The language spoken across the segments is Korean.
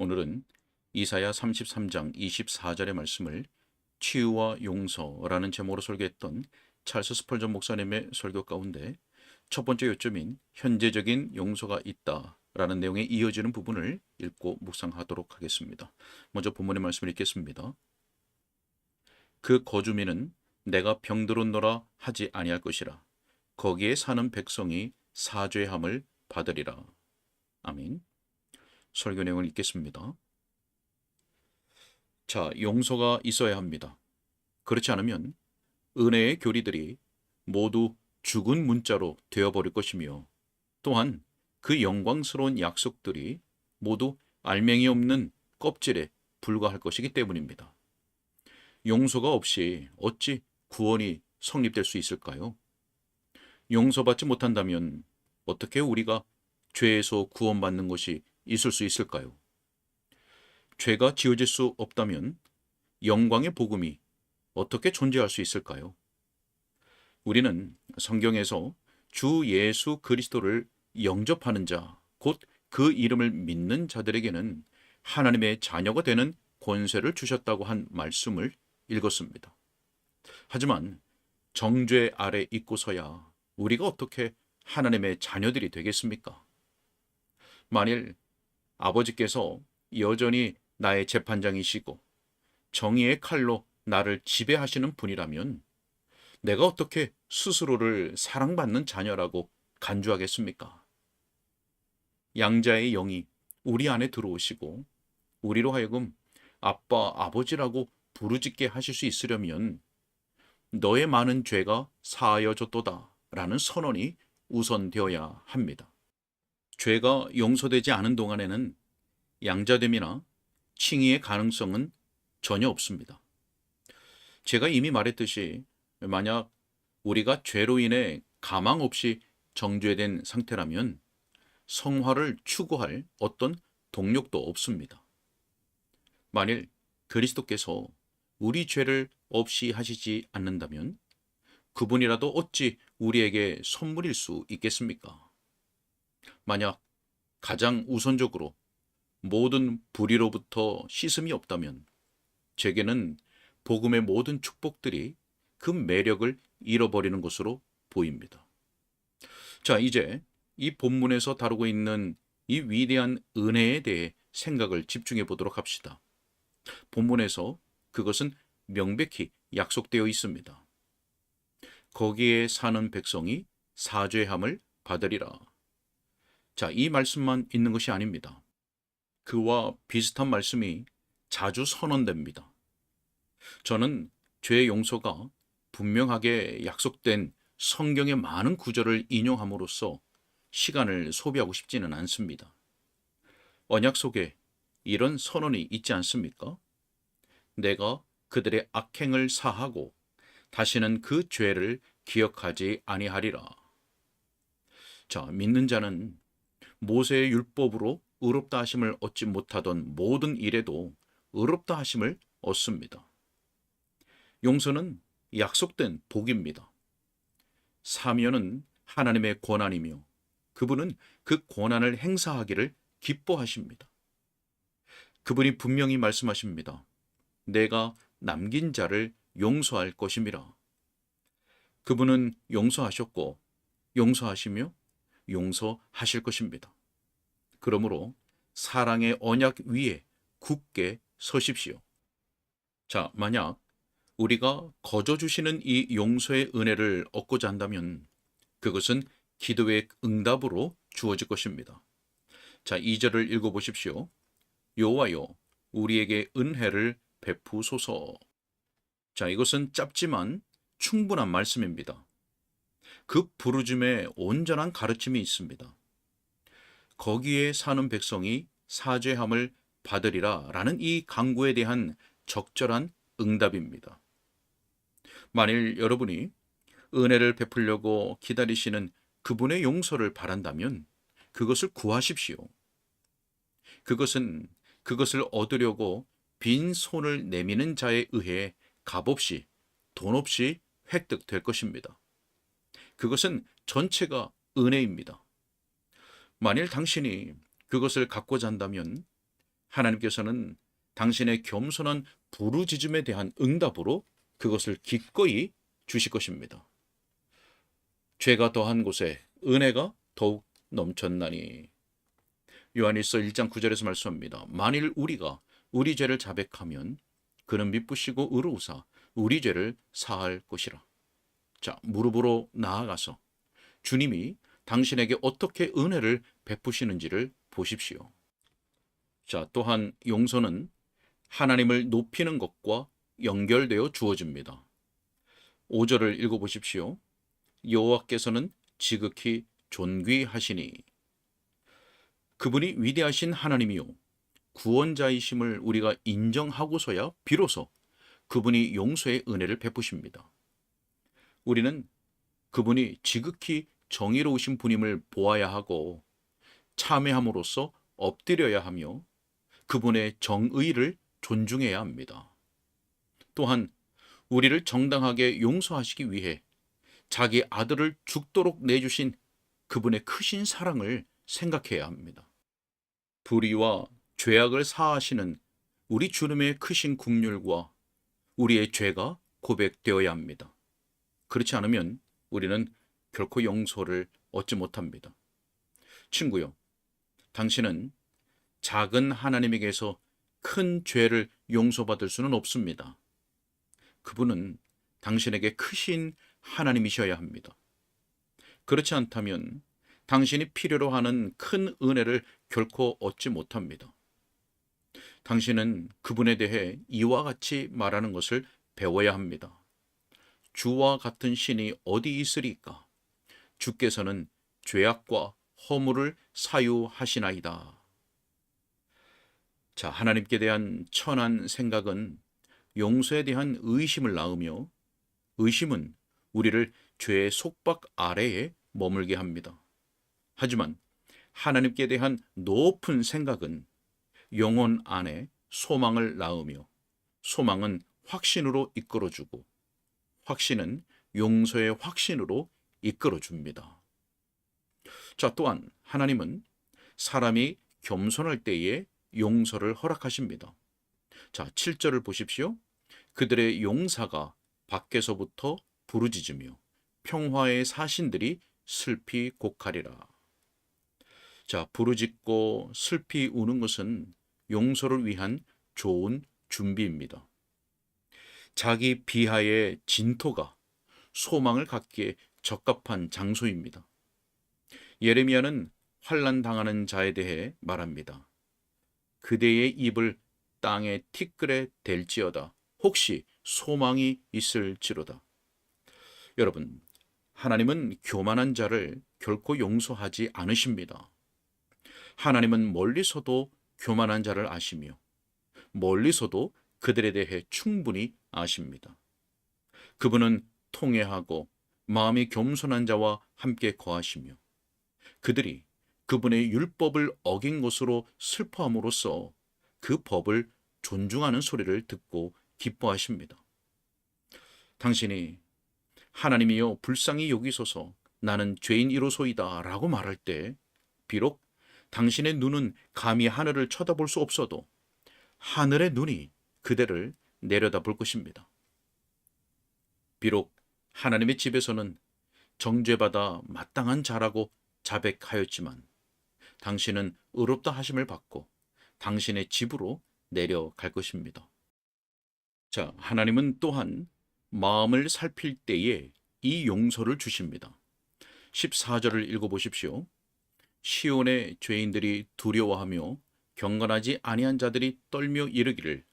오늘은 이사야 33장 24절의 말씀을 치유와 용서라는 제목으로 설교했던 찰스 스펄전 목사님의 설교 가운데 첫 번째 요점인 현재적인 용서가 있다라는 내용에 이어지는 부분을 읽고 묵상하도록 하겠습니다. 먼저 본문의 말씀을 읽겠습니다. 그 거주민은 내가 병들었노라 하지 아니할 것이라 거기에 사는 백성이 사죄함을 받으리라. 아멘. 설교 내용을 읽겠습니다. 자, 용서가 있어야 합니다. 그렇지 않으면 은혜의 교리들이 모두 죽은 문자로 되어버릴 것이며 또한 그 영광스러운 약속들이 모두 알맹이 없는 껍질에 불과할 것이기 때문입니다. 용서가 없이 어찌 구원이 성립될 수 있을까요? 용서받지 못한다면 어떻게 우리가 죄에서 구원받는 것이 있을 수 있을까요? 죄가 지어질 수 없다면 영광의 복음이 어떻게 존재할 수 있을까요? 우리는 성경에서 주 예수 그리스도를 영접하는 자, 곧 그 이름을 믿는 자들에게는 하나님의 자녀가 되는 권세를 주셨다고 한 말씀을 읽었습니다. 하지만 정죄 아래 있고서야 우리가 어떻게 하나님의 자녀들이 되겠습니까? 만일 아버지께서 여전히 나의 재판장이시고 정의의 칼로 나를 지배하시는 분이라면 내가 어떻게 스스로를 사랑받는 자녀라고 간주하겠습니까? 양자의 영이 우리 안에 들어오시고 우리로 하여금 아빠, 아버지라고 부르짖게 하실 수 있으려면 너의 많은 죄가 사하여졌도다 라는 선언이 우선되어야 합니다. 죄가 용서되지 않은 동안에는 양자됨이나 칭의의 가능성은 전혀 없습니다. 제가 이미 말했듯이 만약 우리가 죄로 인해 가망 없이 정죄된 상태라면 성화를 추구할 어떤 동력도 없습니다. 만일 그리스도께서 우리 죄를 없이 하시지 않는다면 그분이라도 어찌 우리에게 선물일 수 있겠습니까? 만약 가장 우선적으로 모든 불의로부터 씻음이 없다면 제게는 복음의 모든 축복들이 그 매력을 잃어버리는 것으로 보입니다. 자, 이제 이 본문에서 다루고 있는 이 위대한 은혜에 대해 생각을 집중해 보도록 합시다. 본문에서 그것은 명백히 약속되어 있습니다. 거기에 사는 백성이 사죄함을 받으리라. 자, 이 말씀만 있는 것이 아닙니다. 그와 비슷한 말씀이 자주 선언됩니다. 저는 죄 용서가 분명하게 약속된 성경의 많은 구절을 인용함으로써 시간을 소비하고 싶지는 않습니다. 언약 속에 이런 선언이 있지 않습니까? 내가 그들의 악행을 사하고 다시는 그 죄를 기억하지 아니하리라. 자, 믿는 자는 모세의 율법으로 의롭다 하심을 얻지 못하던 모든 일에도 의롭다 하심을 얻습니다. 용서는 약속된 복입니다. 사면은 하나님의 권한이며 그분은 그 권한을 행사하기를 기뻐하십니다. 그분이 분명히 말씀하십니다. 내가 남긴 자를 용서할 것임이라. 그분은 용서하셨고 용서하시며 용서하실 것입니다. 그러므로 사랑의 언약 위에 굳게 서십시오. 자, 만약 우리가 거저 주시는 이 용서의 은혜를 얻고자 한다면 그것은 기도의 응답으로 주어질 것입니다. 자, 2절을 읽어 보십시오. 여호와여 우리에게 은혜를 베푸소서. 자, 이것은 짧지만 충분한 말씀입니다. 그 부르짐에 온전한 가르침이 있습니다. 거기에 사는 백성이 사죄함을 받으리라 라는 이 강구에 대한 적절한 응답입니다. 만일 여러분이 은혜를 베풀려고 기다리시는 그분의 용서를 바란다면 그것을 구하십시오. 그것은 그것을 얻으려고 빈 손을 내미는 자에 의해 값없이 돈 없이 획득될 것입니다. 그것은 전체가 은혜입니다. 만일 당신이 그것을 갖고자 한다면 하나님께서는 당신의 겸손한 부르짖음에 대한 응답으로 그것을 기꺼이 주실 것입니다. 죄가 더한 곳에 은혜가 더욱 넘쳤나니 요한일서 1장 9절에서 말씀합니다. 만일 우리가 우리 죄를 자백하면 그는 미쁘시고 의로우사 우리 죄를 사할 것이라. 자, 무릎으로 나아가서 주님이 당신에게 어떻게 은혜를 베푸시는지를 보십시오. 자, 또한 용서는 하나님을 높이는 것과 연결되어 주어집니다. 5절을 읽어 보십시오. 여호와께서는 지극히 존귀하시니 그분이 위대하신 하나님이요 구원자이심을 우리가 인정하고서야 비로소 그분이 용서의 은혜를 베푸십니다. 우리는 그분이 지극히 정의로우신 분임을 보아야 하고 참회함으로써 엎드려야 하며 그분의 정의를 존중해야 합니다. 또한 우리를 정당하게 용서하시기 위해 자기 아들을 죽도록 내주신 그분의 크신 사랑을 생각해야 합니다. 불의와 죄악을 사하시는 우리 주님의 크신 국률과 우리의 죄가 고백되어야 합니다. 그렇지 않으면 우리는 결코 용서를 얻지 못합니다. 친구요, 당신은 작은 하나님에게서 큰 죄를 용서받을 수는 없습니다. 그분은 당신에게 크신 하나님이셔야 합니다. 그렇지 않다면 당신이 필요로 하는 큰 은혜를 결코 얻지 못합니다. 당신은 그분에 대해 이와 같이 말하는 것을 배워야 합니다. 주와 같은 신이 어디 있으리까? 주께서는 죄악과 허물을 사유하시나이다. 자, 하나님께 대한 천한 생각은 용서에 대한 의심을 낳으며 의심은 우리를 죄의 속박 아래에 머물게 합니다. 하지만 하나님께 대한 높은 생각은 영혼 안에 소망을 낳으며 소망은 확신으로 이끌어주고 확신은 용서의 확신으로 이끌어 줍니다. 자, 또한 하나님은 사람이 겸손할 때에 용서를 허락하십니다. 자, 7절을 보십시오. 그들의 용사가 밖에서부터 부르짖으며 평화의 사신들이 슬피 곡하리라. 자, 부르짖고 슬피 우는 것은 용서를 위한 좋은 준비입니다. 자기 비하의 진토가 소망을 갖기에 적합한 장소입니다. 예레미야는 환란 당하는 자에 대해 말합니다. 그대의 입을 땅에 티끌에 댈지어다. 혹시 소망이 있을지로다. 여러분, 하나님은 교만한 자를 결코 용서하지 않으십니다. 하나님은 멀리서도 교만한 자를 아시며 멀리서도 그들에 대해 충분히 아십니다. 그분은 통회하고 마음이 겸손한 자와 함께 거하시며 그들이 그분의 율법을 어긴 것으로 슬퍼함으로써 그 법을 존중하는 소리를 듣고 기뻐하십니다. 당신이 하나님이여 불쌍히 여기소서 나는 죄인이로소이다 라고 말할 때 비록 당신의 눈은 감히 하늘을 쳐다볼 수 없어도 하늘의 눈이 그대를 내려다 볼 것입니다. 비록 하나님의 집에서는 정죄받아 마땅한 자라고 자백하였지만 당신은 의롭다 하심을 받고 당신의 집으로 내려갈 것입니다. 자, 하나님은 또한 마음을 살필 때에 이 용서를 주십니다. 14절을 읽어보십시오. 시온의 죄인들이 두려워하며 경건하지 아니한 자들이 떨며 이르기를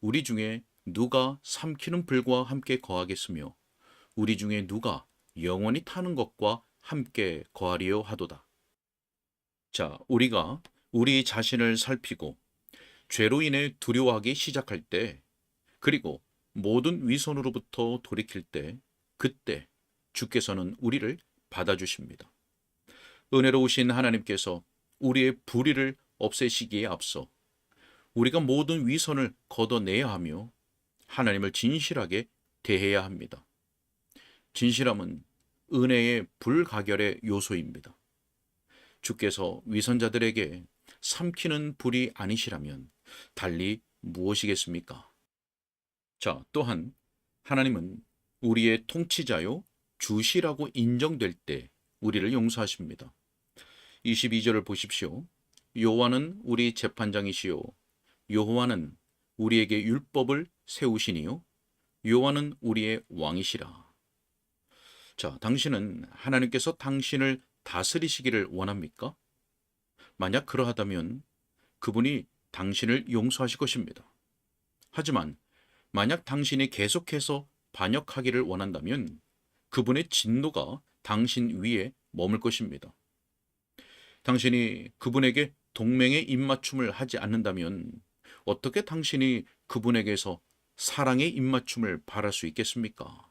우리 중에 누가 삼키는 불과 함께 거하겠으며 우리 중에 누가 영원히 타는 것과 함께 거하리요 하도다. 자, 우리가 우리 자신을 살피고 죄로 인해 두려워하기 시작할 때 그리고 모든 위선으로부터 돌이킬 때 그때 주께서는 우리를 받아주십니다. 은혜로우신 하나님께서 우리의 불의를 없애시기에 앞서 우리가 모든 위선을 걷어내야 하며 하나님을 진실하게 대해야 합니다. 진실함은 은혜의 불가결의 요소입니다. 주께서 위선자들에게 삼키는 불이 아니시라면 달리 무엇이겠습니까? 자, 또한 하나님은 우리의 통치자요 주시라고 인정될 때 우리를 용서하십니다. 22절을 보십시오. 여호와는 우리 재판장이시요 여호와는 우리에게 율법을 세우시니요 여호와는 우리의 왕이시라. 자, 당신은 하나님께서 당신을 다스리시기를 원합니까? 만약 그러하다면 그분이 당신을 용서하실 것입니다. 하지만 만약 당신이 계속해서 반역하기를 원한다면 그분의 진노가 당신 위에 머물 것입니다. 당신이 그분에게 동맹의 입맞춤을 하지 않는다면 어떻게 당신이 그분에게서 사랑의 입맞춤을 바랄 수 있겠습니까?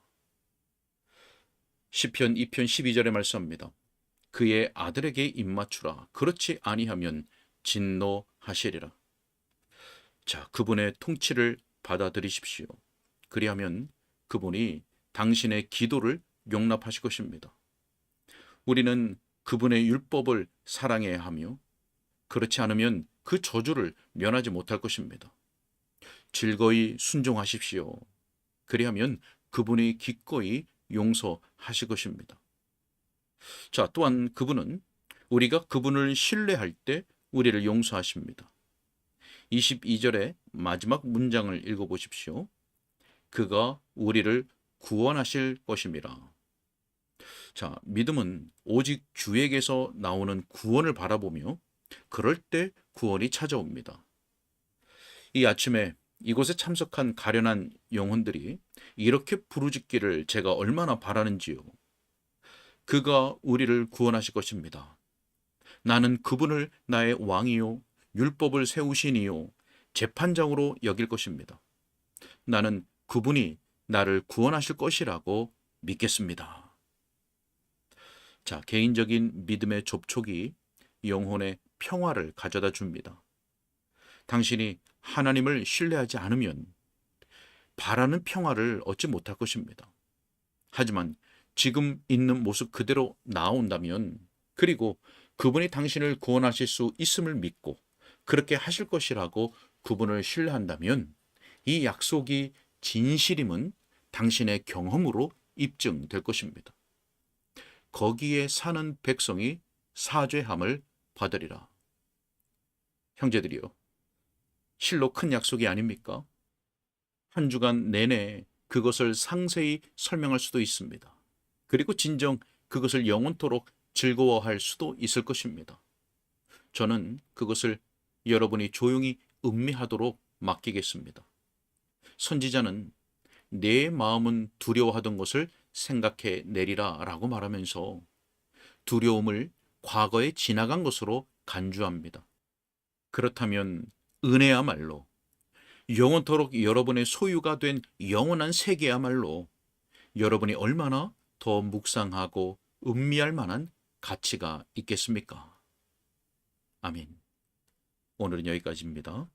시편 2편 12절에 말씀합니다. 그의 아들에게 입맞추라. 그렇지 아니하면 진노하시리라. 자, 그분의 통치를 받아들이십시오. 그리하면 그분이 당신의 기도를 용납하실 것입니다. 우리는 그분의 율법을 사랑해야 하며 그렇지 않으면 그 저주를 면하지 못할 것입니다. 즐거이 순종하십시오. 그리하면 그분이 기꺼이 용서하실 것입니다. 자, 또한 그분은 우리가 그분을 신뢰할 때 우리를 용서하십니다. 22절의 마지막 문장을 읽어보십시오. 그가 우리를 구원하실 것임이라. 자, 믿음은 오직 주에게서 나오는 구원을 바라보며 그럴 때 구원이 찾아옵니다. 이 아침에 이곳에 참석한 가련한 영혼들이 이렇게 부르짖기를 제가 얼마나 바라는지요. 그가 우리를 구원하실 것입니다. 나는 그분을 나의 왕이요, 율법을 세우시니요, 재판장으로 여길 것입니다. 나는 그분이 나를 구원하실 것이라고 믿겠습니다. 자, 개인적인 믿음의 접촉이 영혼의 평화를 가져다 줍니다. 당신이 하나님을 신뢰하지 않으면 바라는 평화를 얻지 못할 것입니다. 하지만 지금 있는 모습 그대로 나온다면 그리고 그분이 당신을 구원하실 수 있음을 믿고 그렇게 하실 것이라고 그분을 신뢰한다면 이 약속이 진실임은 당신의 경험으로 입증될 것입니다. 거기에 사는 백성이 사죄함을 받으리라. 형제들이요. 실로 큰 약속이 아닙니까? 한 주간 내내 그것을 상세히 설명할 수도 있습니다. 그리고 진정 그것을 영원토록 즐거워할 수도 있을 것입니다. 저는 그것을 여러분이 조용히 음미하도록 맡기겠습니다. 선지자는 내 마음은 두려워하던 것을 생각해 내리라 라고 말하면서 두려움을 과거에 지나간 것으로 간주합니다. 그렇다면 은혜야말로 영원토록 여러분의 소유가 된 영원한 세계야말로 여러분이 얼마나 더 묵상하고 음미할 만한 가치가 있겠습니까? 아멘. 오늘은 여기까지입니다.